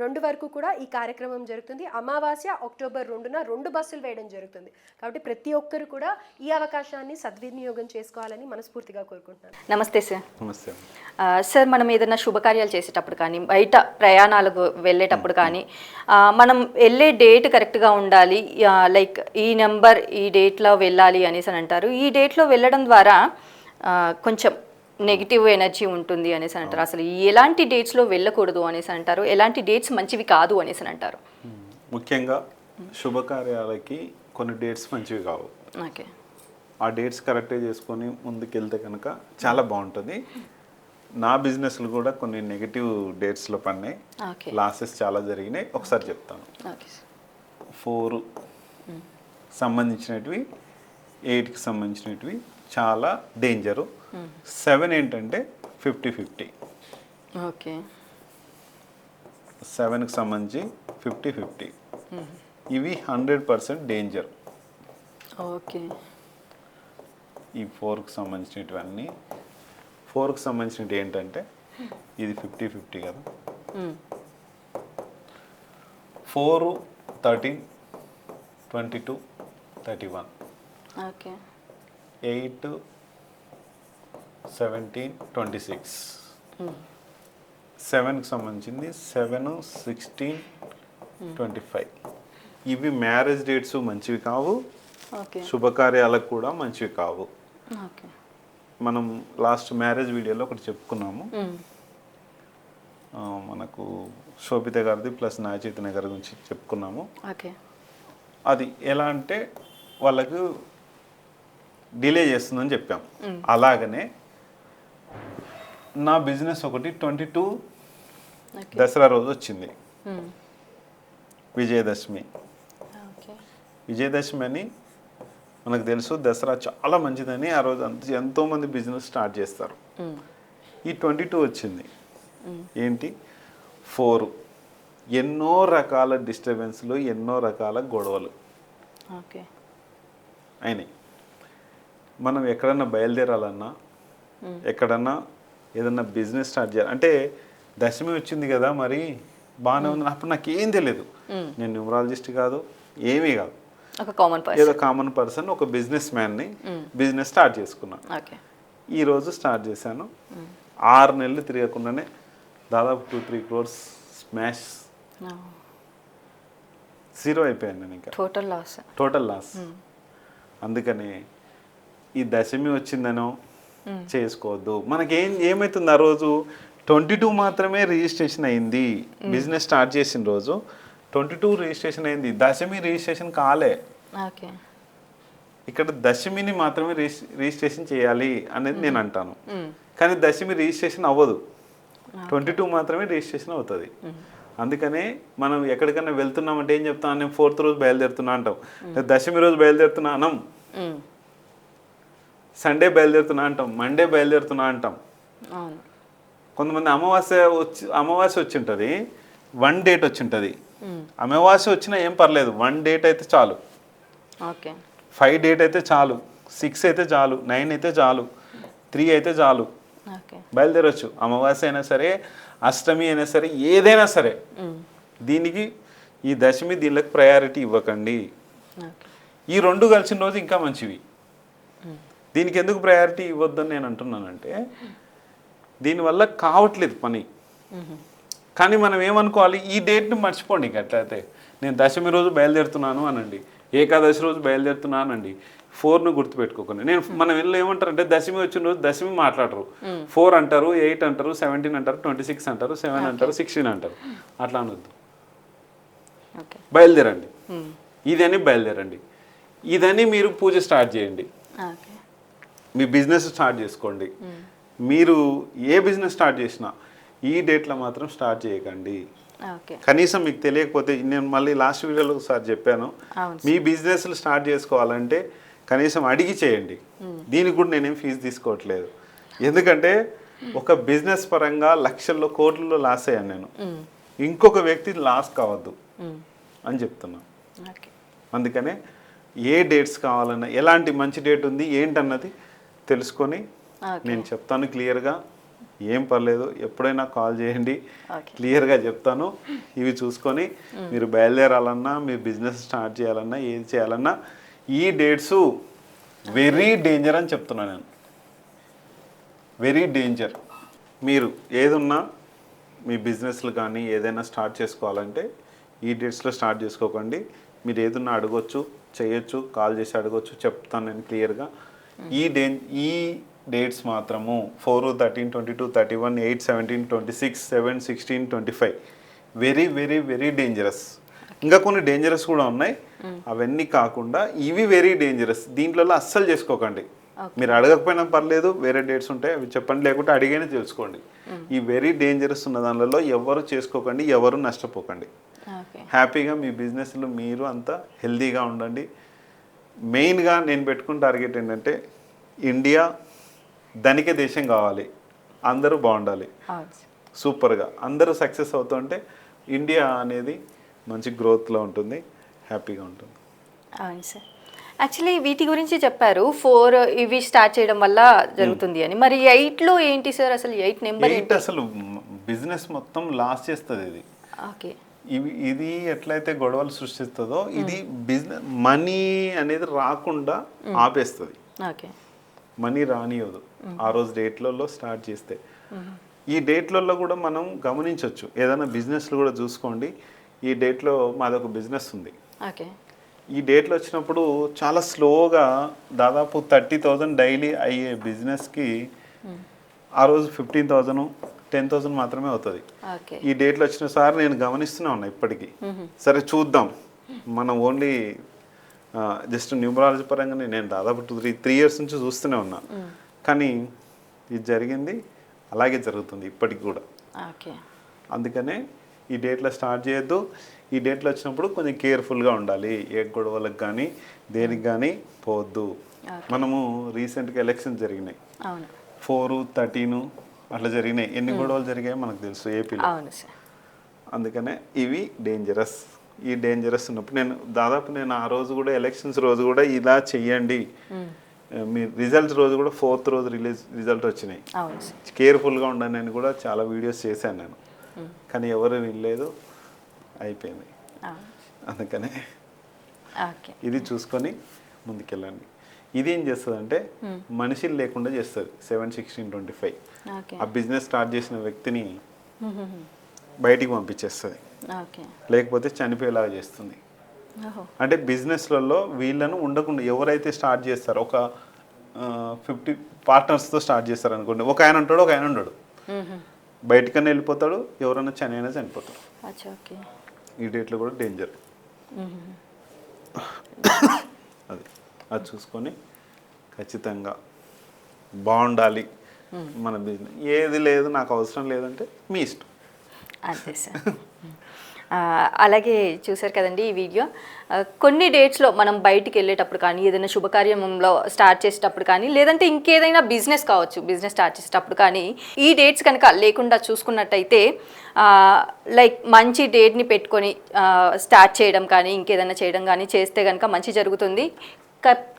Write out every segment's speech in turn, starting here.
రెండు వరకు కూడా ఈ కార్యక్రమం జరుగుతుంది. అమావాస్య అక్టోబర్ రెండున రెండు బస్సులు వేయడం జరుగుతుంది. కాబట్టి ప్రతి ఒక్కరు కూడా ఈ అవకాశాన్ని సద్వినియోగం చేసుకోవాలని మనస్ఫూర్తిగా కోరుకుంటున్నాను. నమస్తే సార్ నమస్తే. సార్ మనం ఏదైనా శుభకార్యాలు చేసేటప్పుడు కానీ బయట ప్రయాణాలకు వెళ్ళేటప్పుడు కానీ మనం వెళ్ళే డేట్ కరెక్ట్గా ఉండాలి. లైక్ ఈ నెంబర్ ఈ డేట్లో వెళ్ళాలి అనేసి అని అంటారు. ఈ డేట్లో వెళ్ళడం ద్వారా కొంచెం నెగిటివ్ ఎనర్జీ ఉంటుంది అనేసి అని అంటారు అసలు ఎలాంటి డేట్స్లో వెళ్ళకూడదు అనేసి అంటారు. ఎలాంటి డేట్స్ మంచివి కాదు అనేసి అని అంటారు. ముఖ్యంగా శుభకార్యాలకి కొన్ని డేట్స్ మంచివి కావు. ఓకే. ఆ డేట్స్ కరెక్ట్గా చేసుకొని ముందుకెళ్తే కనుక చాలా బాగుంటుంది. నా బిజినెస్లు కూడా కొన్ని నెగిటివ్ డేట్స్లో పడినాయి. లాసెస్ చాలా జరిగినాయి. ఒకసారి చెప్తాను. ఫోర్ సంబంధించినటివి ఎయిట్కి సంబంధించినటివి చాలా డేంజరు. సెవెన్ ఏంటంటే ఫిఫ్టీ ఫిఫ్టీ. ఓకే. సెవెన్కి సంబంధించి ఫిఫ్టీ ఫిఫ్టీ. ఇవి హండ్రెడ్ పర్సెంట్ డేంజర్. ఓకే. ఈ ఫోర్కి సంబంధించినటువన్నీ. ఫోర్కి సంబంధించినవి ఏంటంటే ఇది ఫిఫ్టీ ఫిఫ్టీ కదా. Four thirteen twenty two thirty one. Okay. Eight seventeen twenty six. సెవెన్కి సంబంధించింది సెవెన్ సిక్స్టీన్ ట్వంటీ ఫైవ్. ఇవి మ్యారేజ్ డేట్స్ మంచివి కావు. ఓకే. శుభకార్యాలకు కూడా మంచివి కావు. ఓకే. మనం లాస్ట్ మ్యారేజ్ వీడియోలో ఒకటి చెప్పుకున్నాము. మనకు శోభిత గారిది ప్లస్ నా చైతన్య గారి గురించి చెప్పుకున్నాము. ఓకే. అది ఎలా అంటే వాళ్ళకు డిలే చేస్తుందని చెప్పాం. అలాగనే నా బిజినెస్ ఒకటి ట్వంటీ టూ దసరా రోజు వచ్చింది. విజయదశమి. విజయదశమి అని మనకు తెలుసు దసరా చాలా మంచిదని ఆ రోజు అంత ఎంతోమంది బిజినెస్ స్టార్ట్ చేస్తారు. ఈ ట్వంటీ టూ వచ్చింది. ఏంటి? ఫోర్. ఎన్నో రకాల డిస్టర్బెన్స్లు ఎన్నో రకాల గొడవలు. ఓకే. అయినాయి. మనం ఎక్కడన్నా బయలుదేరాలన్నా ఎక్కడన్నా ఏదన్నా బిజినెస్ స్టార్ట్ చేయాలి. అంటే దశమి వచ్చింది కదా మరి బాగానే ఉంది. అప్పుడు నాకేం తెలియదు నేను న్యూమరాలజిస్ట్ కాదు ఏమీ కాదు. ఒక కామన్ పర్సన్ ఏదో కామన్ పర్సన్ ఒక బిజినెస్ మ్యాన్ని బిజినెస్ స్టార్ట్ చేసుకున్నాను ఓకే. ఈ రోజు స్టార్ట్ చేశాను. ఆరు నెలలు తిరగకుండానే దాదాపు two three crores smash zero అయిపోయాను నేను ఇంకా. టోటల్ లాస్ టోటల్ లాస్ అందుకని ఈ దశమి వచ్చిందనో చేసుకోవద్దు. మనకేం ఏమవుతుంది ఆ రోజు? ట్వంటీ టూ మాత్రమే రిజిస్ట్రేషన్ అయింది. బిజినెస్ స్టార్ట్ చేసిన రోజు. ట్వంటీ టూ రిజిస్ట్రేషన్ అయింది. దశమి రిజిస్ట్రేషన్ కాలే. ఇక్కడ దశమిని మాత్రమే రిజిస్- రిజిస్ట్రేషన్ చేయాలి అనేది నేను అంటాను. కానీ దశమి రిజిస్ట్రేషన్ అవ్వదు. ట్వంటీ టూ మాత్రమే రిజిస్ట్రేషన్ అవుతుంది. అందుకనే మనం ఎక్కడికైనా వెళ్తున్నామంటే ఏం చెప్తాం? నేను ఫోర్త్ రోజు బయలుదేరుతున్నా అంటాం. దశమి రోజు బయలుదేరుతున్నా అనం సండే బయలుదేరుతున్నా అంటాం మండే బయలుదేరుతున్నా అంటాం. కొంతమంది అమావాస్య వచ్చి అమావాస్య వచ్చి ఉంటుంది వన్ డేట్ వచ్చి ఉంటుంది అమావాస్య వచ్చినా ఏం పర్లేదు వన్ డేట్ అయితే చాలు. ఓకే. ఫైవ్ డేట్ అయితే చాలు సిక్స్ అయితే చాలు నైన్ అయితే చాలు త్రీ అయితే చాలు. బయలుదేరొచ్చు. అమావాస్య అయినా సరే అష్టమి అయినా సరే ఏదైనా సరే. దీనికి ఈ దశమి దీనికి ప్రయారిటీ ఇవ్వకండి. ఈ రెండు కలిసిన రోజు ఇంకా మంచివి. దీనికి ఎందుకు ప్రయారిటీ ఇవ్వద్దని నేను అంటున్నానంటే దీనివల్ల కావట్లేదు పని. కానీ మనం ఏమనుకోవాలి? ఈ డేట్ని మర్చిపోండి అట్లయితే నేను దశమి రోజు బయలుదేరుతున్నాను అనండి. ఏకాదశి రోజు బయలుదేరుతున్నాను అనండి. ఫోర్ను గుర్తుపెట్టుకోకండి. నేను మనం వెళ్ళి ఏమంటారంటే దశమి వచ్చిన రోజు దశమి మాట్లాడరు. ఫోర్ అంటారు ఎయిట్ అంటారు సెవెంటీన్ అంటారు ట్వంటీ సిక్స్ అంటారు సెవెన్ అంటారు సిక్స్టీన్ అంటారు. అట్లా అనొద్దు. బయలుదేరండి. ఇదని బయలుదేరండి. ఇదని మీరు పూజ స్టార్ట్ చేయండి. మీ బిజినెస్ స్టార్ట్ చేసుకోండి. మీరు ఏ బిజినెస్ స్టార్ట్ చేసినా ఈ డేట్లో మాత్రం స్టార్ట్ చేయకండి. కనీసం మీకు తెలియకపోతే నేను మళ్ళీ లాస్ట్ వీడియోలో ఒకసారి చెప్పాను. మీ బిజినెస్లు స్టార్ట్ చేసుకోవాలంటే కనీసం అడిగి చేయండి. దీనికి కూడా నేనేం ఫీజు తీసుకోవట్లేదు. ఎందుకంటే ఒక బిజినెస్ పరంగా లక్షల్లో కోట్లలో లాస్ అయ్యాను నేను. ఇంకొక వ్యక్తి లాస్ కావద్దు అని చెప్తున్నా. అందుకనే ఏ డేట్స్ కావాలన్నా ఎలాంటి మంచి డేట్ ఉంది ఏంటన్నది తెలుసుకొని నేను చెప్తాను క్లియర్గా. ఏం పర్లేదు ఎప్పుడైనా కాల్ చేయండి. క్లియర్గా చెప్తాను. ఇవి చూసుకొని మీరు బయలుదేరాలన్నా మీరు బిజినెస్ స్టార్ట్ చేయాలన్నా ఏది చేయాలన్నా ఈ డేట్స్ వెరీ డేంజర్ అని చెప్తున్నాను నేను. Very danger. మీరు ఏదున్నా మీ బిజినెస్లు కానీ ఏదైనా స్టార్ట్ చేసుకోవాలంటే ఈ డేట్స్లో స్టార్ట్ చేసుకోకండి. మీరు ఏదున్నా అడగొచ్చు చేయొచ్చు కాల్ చేసి అడగొచ్చు చెప్తాను నేను క్లియర్గా. ఈ డే ఈ డేట్స్ మాత్రము four thirteen twenty two thirty one eight seventeen twenty six seven sixteen twenty five very very very dangerous ఇంకా కొన్ని డేంజరస్ కూడా ఉన్నాయి. అవన్నీ కాకుండా ఇవి వెరీ డేంజరస్ దీంట్లో అస్సలు చేసుకోకండి. మీరు అడగకపోయినా పర్లేదు వేరే డేట్స్ ఉంటాయి. అవి చెప్పండి లేకుంటే అడిగైనా తెలుసుకోండి. ఈ వెరీ డేంజరస్ ఉన్న దానిలో ఎవరు చేసుకోకండి ఎవరు నష్టపోకండి. హ్యాపీగా మీ బిజినెస్లో మీరు అంతా హెల్తీగా ఉండండి. మెయిన్గా నేను పెట్టుకున్న టార్గెట్ ఏంటంటే ఇండియా ధనిక దేశం కావాలి. అందరూ బాగుండాలి. సూపర్గా. అందరూ సక్సెస్ అవుతుంటే ఇండియా అనేది మంచి గ్రోత్లో ఉంటుంది హ్యాపీగా ఉంటుంది. అవును సార్. యాక్చువల్లీ వీటి గురించి చెప్పారు. ఫోర్ ఇవి స్టార్ట్ చేయడం వల్ల జరుగుతుంది అని. మరి ఎయిట్లో ఏంటి సార్? అసలు ఎయిట్ నెంబర్ ఎయిట్ అసలు బిజినెస్ మొత్తం లాస్ చేస్తుంది ఇది. ఓకే. ఇది ఎట్లయితే గొడవలు సృష్టిస్తుందో ఇది బిజినెస్ మనీ అనేది రాకుండా ఆపేస్తుంది. మనీ రానియదు. ఆ రోజు డేట్లలో స్టార్ట్ చేస్తే. ఈ డేట్లలో కూడా మనం గమనించవచ్చు ఏదైనా బిజినెస్లు కూడా చూసుకోండి. ఈ డేట్లో మాదొక బిజినెస్ ఉంది. ఓకే. ఈ డేట్లు వచ్చినప్పుడు చాలా స్లోగా దాదాపు థర్టీ థౌజండ్ డైలీ అయ్యే బిజినెస్కి ఆ రోజు ఫిఫ్టీన్ థౌజండ్ టెన్ థౌజండ్ మాత్రమే అవుతుంది. ఈ డేట్లు వచ్చిన సార్ నేను గమనిస్తూనే ఉన్నా ఇప్పటికీ. సరే చూద్దాం. మనం ఓన్లీ జస్ట్ న్యూమరాలజీ పరంగానే నేను దాదాపు టూ త్రీ త్రీ ఇయర్స్ నుంచి చూస్తూనే ఉన్నా. కానీ ఇది జరిగింది అలాగే జరుగుతుంది ఇప్పటికి కూడా. ఓకే. అందుకనే ఈ డేట్లో స్టార్ట్ చేయొద్దు. ఈ డేట్లో వచ్చినప్పుడు కొంచెం కేర్ఫుల్గా ఉండాలి. ఏ గొడవలకు కానీ దేనికి కానీ పోవద్దు. మనము రీసెంట్గా ఎలక్షన్స్ జరిగినాయి. ఫోరు థర్టీను అట్లా జరిగినాయి. ఎన్ని గొడవలు జరిగాయో మనకు తెలుసు ఏపీలో. అవును సార్. అందుకనే ఇవి డేంజరస్ ఈ డేంజరస్ ఉన్నప్పుడు నేను దాదాపు నేను ఆ రోజు కూడా ఎలక్షన్స్ రోజు కూడా ఇలా చెయ్యండి. మీ రిజల్ట్ రోజు కూడా ఫోర్త్ రోజు రిలీజ్ రిజల్ట్ వచ్చినాయి. కేర్ఫుల్గా ఉండండి అని కూడా చాలా వీడియోస్ చేశాను నేను. కానీ ఎవరు వినలేదు. అయిపోయింది. అందుకనే ఇది చూసుకొని ముందుకెళ్ళండి. ఇది ఏం చేస్తుంది అంటే మనిషిని లేకుండా చేస్తుంది. సెవెన్ సిక్స్టీన్ ట్వంటీ ఫైవ్ ఆ బిజినెస్ స్టార్ట్ చేసిన వ్యక్తిని బయటికి పంపించేస్తుంది. లేకపోతే చనిపోయేలాగా చేస్తుంది. అంటే బిజినెస్లలో వీళ్ళను ఉండకుండా ఎవరైతే స్టార్ట్ చేస్తారో ఒక ఫిఫ్టీ పార్ట్నర్స్తో స్టార్ట్ చేస్తారు అనుకోండి ఒక ఆయన ఉంటాడు ఒక ఆయన ఉండడు. బయటికన్నా వెళ్ళిపోతాడు ఎవరైనా చని అయినా చనిపోతాడు. ఈ డేట్లో కూడా డేంజర్ అది. అది చూసుకొని ఖచ్చితంగా బాగుండాలి మన బిజినెస్ ఏది లేదు నాకు అవసరం లేదంటే మీ ఇష్టం. అంతే సార్. అలాగే చూసారు కదండి ఈ వీడియో. కొన్ని డేట్స్లో మనం బయటికి వెళ్ళేటప్పుడు కానీ ఏదైనా శుభకార్యంలో స్టార్ట్ చేసేటప్పుడు కానీ లేదంటే ఇంకేదైనా బిజినెస్ కావచ్చు బిజినెస్ స్టార్ట్ చేసేటప్పుడు కానీ ఈ డేట్స్ కనుక లేకుండా చూసుకున్నట్టయితే లైక్ మంచి డేట్ని పెట్టుకొని స్టార్ట్ చేయడం కానీ ఇంకేదైనా చేయడం కానీ చేస్తే కనుక మంచి జరుగుతుంది.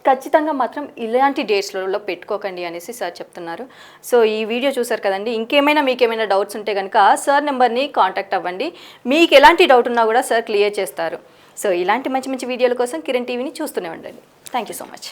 ఖచ్చితంగా మాత్రం ఇలాంటి డేట్స్లలో పెట్టుకోకండి అనేసి సార్ చెప్తున్నారు. సో ఈ వీడియో చూసారు కదండి. ఇంకేమైనా మీకేమైనా డౌట్స్ ఉంటే కనుక సార్ నెంబర్ని కాంటాక్ట్ అవ్వండి. మీకు ఎలాంటి డౌట్ ఉన్నా కూడా సార్ క్లియర్ చేస్తారు. సో ఇలాంటి మంచి మంచి వీడియోల కోసం కిరణ్ టీవీని చూస్తూనే ఉండండి. Thank you so much.